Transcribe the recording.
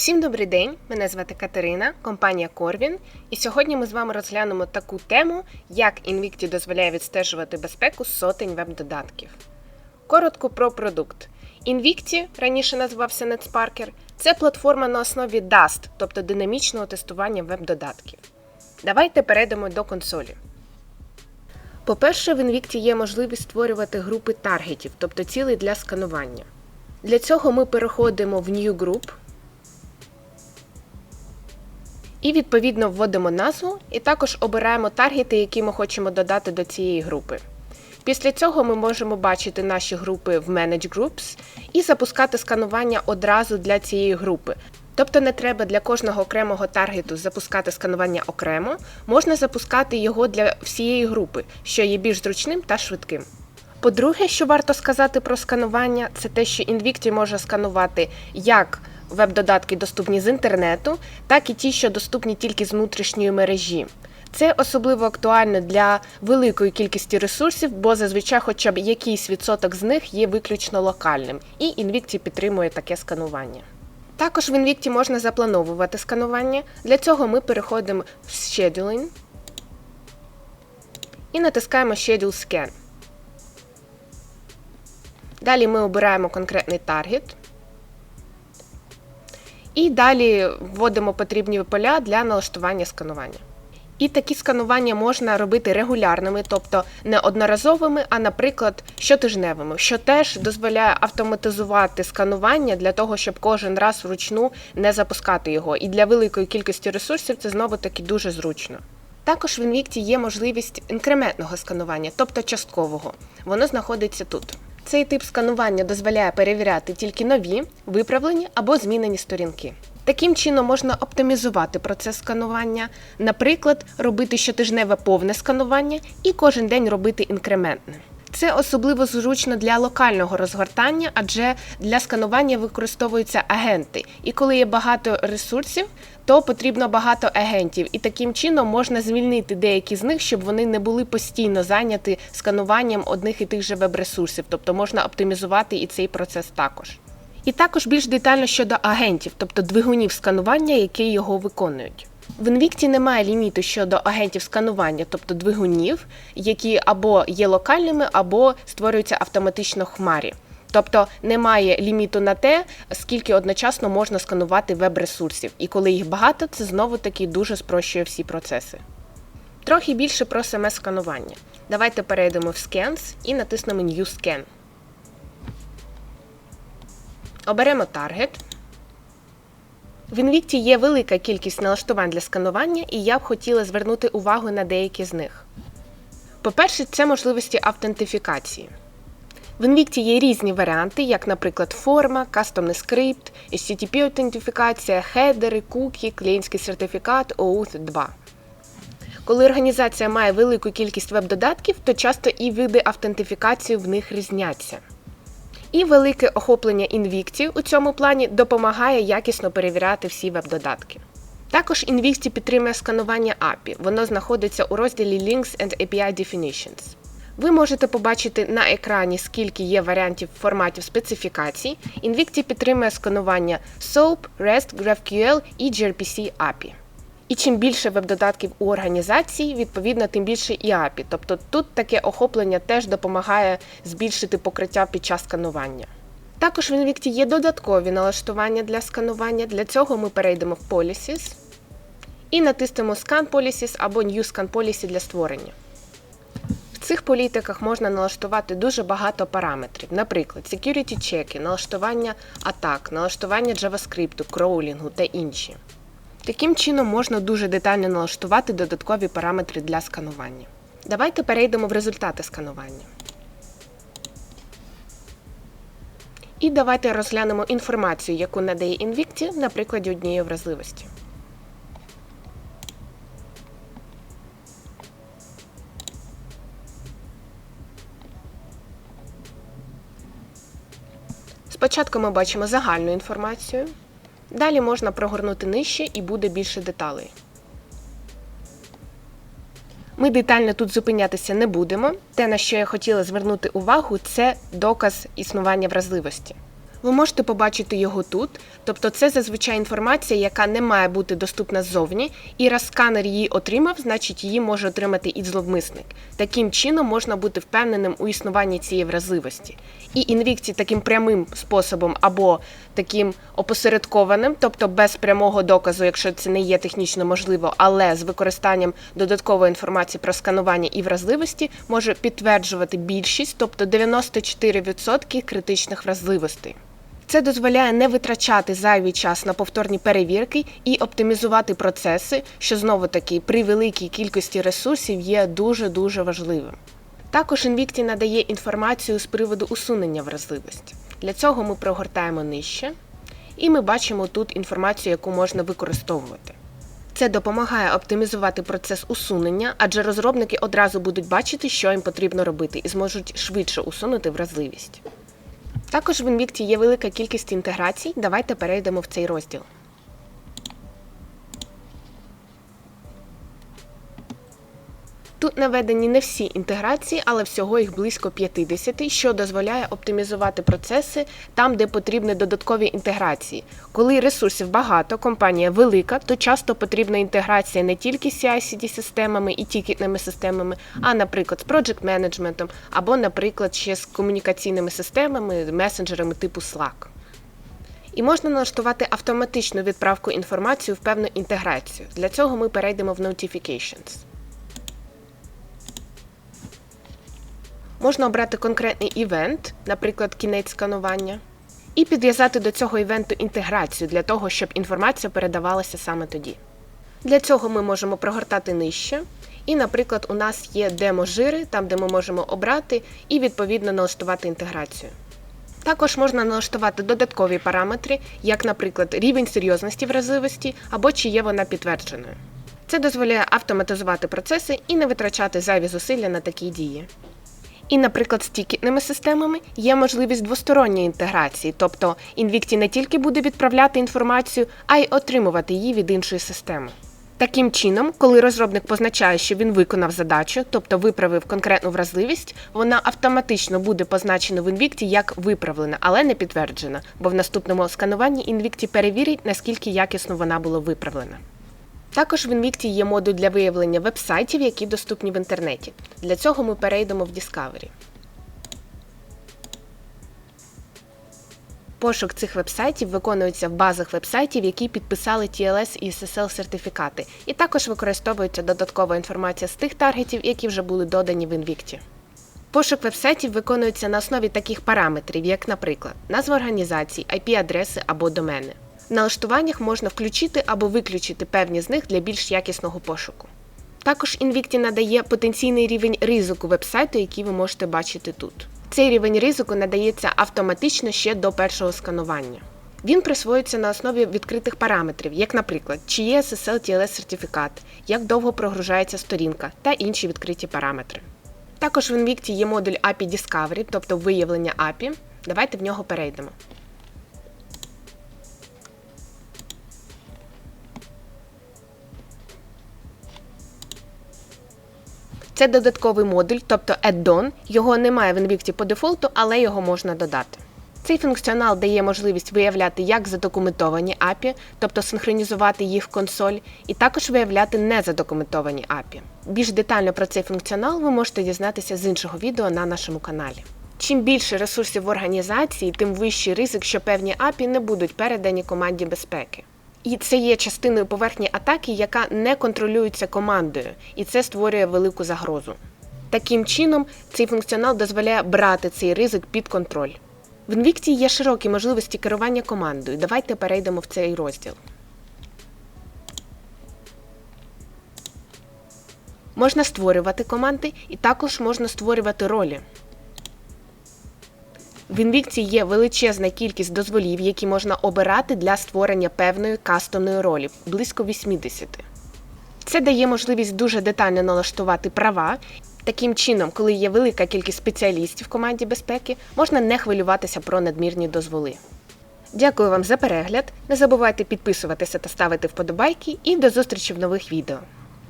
Всім добрий день! Мене звати Катерина, компанія Corvin. І сьогодні ми з вами розглянемо таку тему, як Invicti дозволяє відстежувати безпеку сотень веб-додатків. Коротко про продукт. Invicti, раніше називався NetSparker, це платформа на основі DAST, тобто динамічного тестування веб-додатків. Давайте перейдемо до консолі. По-перше, в Invicti є можливість створювати групи таргетів, тобто цілей для сканування. Для цього ми переходимо в New Group і відповідно вводимо назву, і також обираємо таргети, які ми хочемо додати до цієї групи. Після цього ми можемо бачити наші групи в Manage Groups і запускати сканування одразу для цієї групи. Тобто не треба для кожного окремого таргету запускати сканування окремо, можна запускати його для всієї групи, що є більш зручним та швидким. По-друге, що варто сказати про сканування, це те, що Invicti може сканувати як веб-додатки доступні з інтернету, так і ті, що доступні тільки з внутрішньої мережі. Це особливо актуально для великої кількості ресурсів, бо зазвичай хоча б якийсь відсоток з них є виключно локальним, і Invicti підтримує таке сканування. Також в Invicti можна заплановувати сканування. Для цього ми переходимо в Scheduling і натискаємо Schedule Scan. Далі ми обираємо конкретний таргет. І далі вводимо потрібні поля для налаштування сканування. І такі сканування можна робити регулярними, тобто не одноразовими, а, наприклад, щотижневими, що теж дозволяє автоматизувати сканування для того, щоб кожен раз вручну не запускати його. І для великої кількості ресурсів це знову таки дуже зручно. Також в Invicti є можливість інкрементного сканування, тобто часткового. Воно знаходиться тут. Цей тип сканування дозволяє перевіряти тільки нові, виправлені або змінені сторінки. Таким чином можна оптимізувати процес сканування, наприклад, робити щотижневе повне сканування і кожен день робити інкрементне. Це особливо зручно для локального розгортання, адже для сканування використовуються агенти. І коли є багато ресурсів, то потрібно багато агентів, і таким чином можна звільнити деякі з них, щоб вони не були постійно зайняті скануванням одних і тих же веб-ресурсів, тобто можна оптимізувати і цей процес також. І також більш детально щодо агентів, тобто двигунів сканування, які його виконують. В Invicti немає ліміту щодо агентів сканування, тобто двигунів, які або є локальними, або створюються автоматично в хмарі. Тобто немає ліміту на те, скільки одночасно можна сканувати веб-ресурсів. І коли їх багато, це знову таки дуже спрощує всі процеси. Трохи більше про саме сканування. Давайте перейдемо в Scans і натиснемо New Scan. Оберемо Target. В Invicti є велика кількість налаштувань для сканування, і я б хотіла звернути увагу на деякі з них. По-перше, це можливості автентифікації. В Invicti є різні варіанти, як, наприклад, форма, кастомний скрипт, HTTP-аутентифікація, хедери, кукі, клієнтський сертифікат, OAuth 2. Коли організація має велику кількість веб-додатків, то часто і види автентифікації в них різняться. І велике охоплення Invicti у цьому плані допомагає якісно перевіряти всі веб-додатки. Також Invicti підтримує сканування API. Воно знаходиться у розділі Links and API Definitions. Ви можете побачити на екрані, скільки є варіантів форматів специфікацій. Invicti підтримує сканування SOAP, REST, GraphQL і gRPC API. І чим більше веб-додатків у організації, відповідно, тим більше і API. Тобто тут таке охоплення теж допомагає збільшити покриття під час сканування. Також в Invicti є додаткові налаштування для сканування. Для цього ми перейдемо в Policies і натиснемо Scan Policies або New Scan Policy для створення. В цих політиках можна налаштувати дуже багато параметрів, наприклад, security чеки, налаштування атак, налаштування JavaScript, кроулінгу та інші. Таким чином можна дуже детально налаштувати додаткові параметри для сканування. Давайте перейдемо в результати сканування. І давайте розглянемо інформацію, яку надає Invicti на прикладі однієї вразливості. Спочатку ми бачимо загальну інформацію. Далі можна прогорнути нижче і буде більше деталей. Ми детально тут зупинятися не будемо. Те, на що я хотіла звернути увагу, це доказ існування вразливості. Ви можете побачити його тут, тобто це зазвичай інформація, яка не має бути доступна ззовні, і раз сканер її отримав, значить її може отримати і зловмисник. Таким чином можна бути впевненим у існуванні цієї вразливості. І інвікції таким прямим способом або таким опосередкованим, тобто без прямого доказу, якщо це не є технічно можливо, але з використанням додаткової інформації про сканування і вразливості, може підтверджувати більшість, тобто 94% критичних вразливостей. Це дозволяє не витрачати зайвий час на повторні перевірки і оптимізувати процеси, що знову таки при великій кількості ресурсів є дуже дуже важливим. Також Invicti надає інформацію з приводу усунення вразливості. Для цього ми прогортаємо нижче, і ми бачимо тут інформацію, яку можна використовувати. Це допомагає оптимізувати процес усунення, адже розробники одразу будуть бачити, що їм потрібно робити, і зможуть швидше усунути вразливість. Також в Invicti є велика кількість інтеграцій. Давайте перейдемо в цей розділ. Тут наведені не всі інтеграції, але всього їх близько 50, що дозволяє оптимізувати процеси там, де потрібні додаткові інтеграції. Коли ресурсів багато, компанія велика, то часто потрібна інтеграція не тільки з CI-CD системами і тікетними системами, а, наприклад, з project менеджментом або, наприклад, ще з комунікаційними системами, месенджерами типу Slack. І можна налаштувати автоматичну відправку інформації в певну інтеграцію. Для цього ми перейдемо в Notifications. Можна обрати конкретний івент, наприклад, кінець сканування, і підв'язати до цього івенту інтеграцію для того, щоб інформація передавалася саме тоді. Для цього ми можемо прогортати нижче. І, наприклад, у нас є демо-жири, там де ми можемо обрати і відповідно налаштувати інтеграцію. Також можна налаштувати додаткові параметри, як, наприклад, рівень серйозності вразливості або чи є вона підтвердженою. Це дозволяє автоматизувати процеси і не витрачати зайві зусилля на такі дії. І, наприклад, з тікетними системами є можливість двосторонньої інтеграції, тобто Invicti не тільки буде відправляти інформацію, а й отримувати її від іншої системи. Таким чином, коли розробник позначає, що він виконав задачу, тобто виправив конкретну вразливість, вона автоматично буде позначена в Invicti як виправлена, але не підтверджена, бо в наступному скануванні Invicti перевірить, наскільки якісно вона була виправлена. Також в Invicti є модуль для виявлення веб-сайтів, які доступні в інтернеті. Для цього ми перейдемо в Discovery. Пошук цих веб-сайтів виконується в базах веб-сайтів, які підписали TLS і SSL сертифікати, і також використовується додаткова інформація з тих таргетів, які вже були додані в Invicti. Пошук веб-сайтів виконується на основі таких параметрів, як, наприклад, назва організацій, IP-адреси або домени. Налаштуваннях можна включити або виключити певні з них для більш якісного пошуку. Також Invicti надає потенційний рівень ризику вебсайту, який ви можете бачити тут. Цей рівень ризику надається автоматично ще до першого сканування. Він присвоюється на основі відкритих параметрів, як, наприклад, чи є SSL TLS сертифікат, як довго прогружається сторінка та інші відкриті параметри. Також в Invicti є модуль API Discovery, тобто виявлення API. Давайте в нього перейдемо. Це додатковий модуль, тобто add-on. Його немає в Invicti по дефолту, але його можна додати. Цей функціонал дає можливість виявляти як задокументовані API, тобто синхронізувати їх в консоль, і також виявляти незадокументовані API. Більш детально про цей функціонал ви можете дізнатися з іншого відео на нашому каналі. Чим більше ресурсів в організації, тим вищий ризик, що певні API не будуть передані команді безпеки. І це є частиною поверхні атаки, яка не контролюється командою, і це створює велику загрозу. Таким чином, цей функціонал дозволяє брати цей ризик під контроль. В Invicti є широкі можливості керування командою. Давайте перейдемо в цей розділ. Можна створювати команди і також можна створювати ролі. В Invicti є величезна кількість дозволів, які можна обирати для створення певної кастомної ролі близько 80. Це дає можливість дуже детально налаштувати права. Таким чином, коли є велика кількість спеціалістів в команді безпеки, можна не хвилюватися про надмірні дозволи. Дякую вам за перегляд. Не забувайте підписуватися та ставити вподобайки, і до зустрічі в нових відео.